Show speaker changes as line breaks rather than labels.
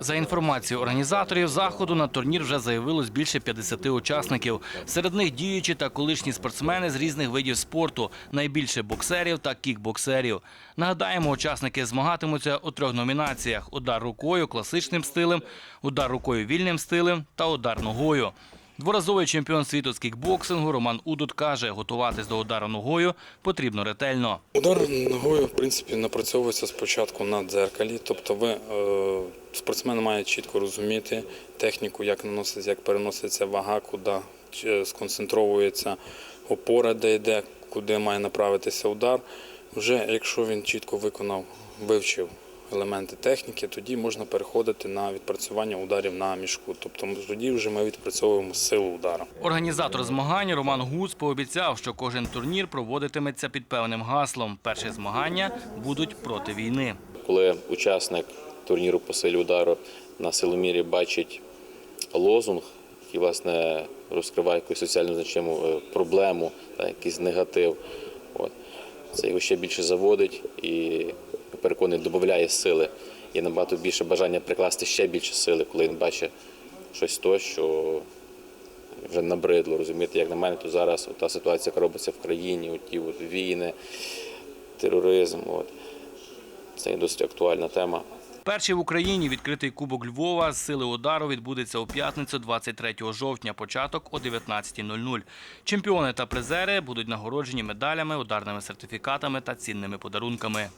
За інформацією організаторів заходу, на турнір вже заявилось більше 50 учасників. Серед них діючі та колишні спортсмени з різних видів спорту, найбільше боксерів та кікбоксерів. Нагадаємо, учасники змагатимуться у трьох номінаціях: удар рукою класичним стилем, удар рукою вільним стилем та удар ногою. Дворазовий чемпіон світу з кікбоксингу Роман Удут каже, готуватись до удару ногою потрібно ретельно.
Удар ногою, в принципі, напрацьовується спочатку на дзеркалі. Тобто ви, е, спортсмен має чітко розуміти техніку, як наноситься, як переноситься вага, куди е, сконцентровується опора, де йде, куди має направитися удар. Вже якщо він чітко виконав, вивчив елементи техніки, тоді можна переходити на відпрацювання ударів на мішку. Тобто тоді вже ми відпрацьовуємо силу удару.
Організатор змагань Роман Гуц пообіцяв, що кожен турнір проводитиметься під певним гаслом. Перші змагання будуть проти війни.
коли учасник турніру по силі удару на силомірі бачить лозунг, який власне розкриває якусь соціально значиму е, проблему, та, якийсь негатив. От. Це його ще більше заводить і переконаний, додає сили. Є набагато більше бажання прикласти ще більше сили, коли він бачить щось то, що вже набридло. Розумієте, як на мене, то зараз та ситуація, яка робиться в країні, ті от війни, тероризм. От. Це досить актуальна тема.
Перший в Україні відкритий кубок Львова з сили удару відбудеться у п'ятницю 23 жовтня, початок о 19.00. Чемпіони та призери будуть нагороджені медалями, ударними сертифікатами та цінними подарунками.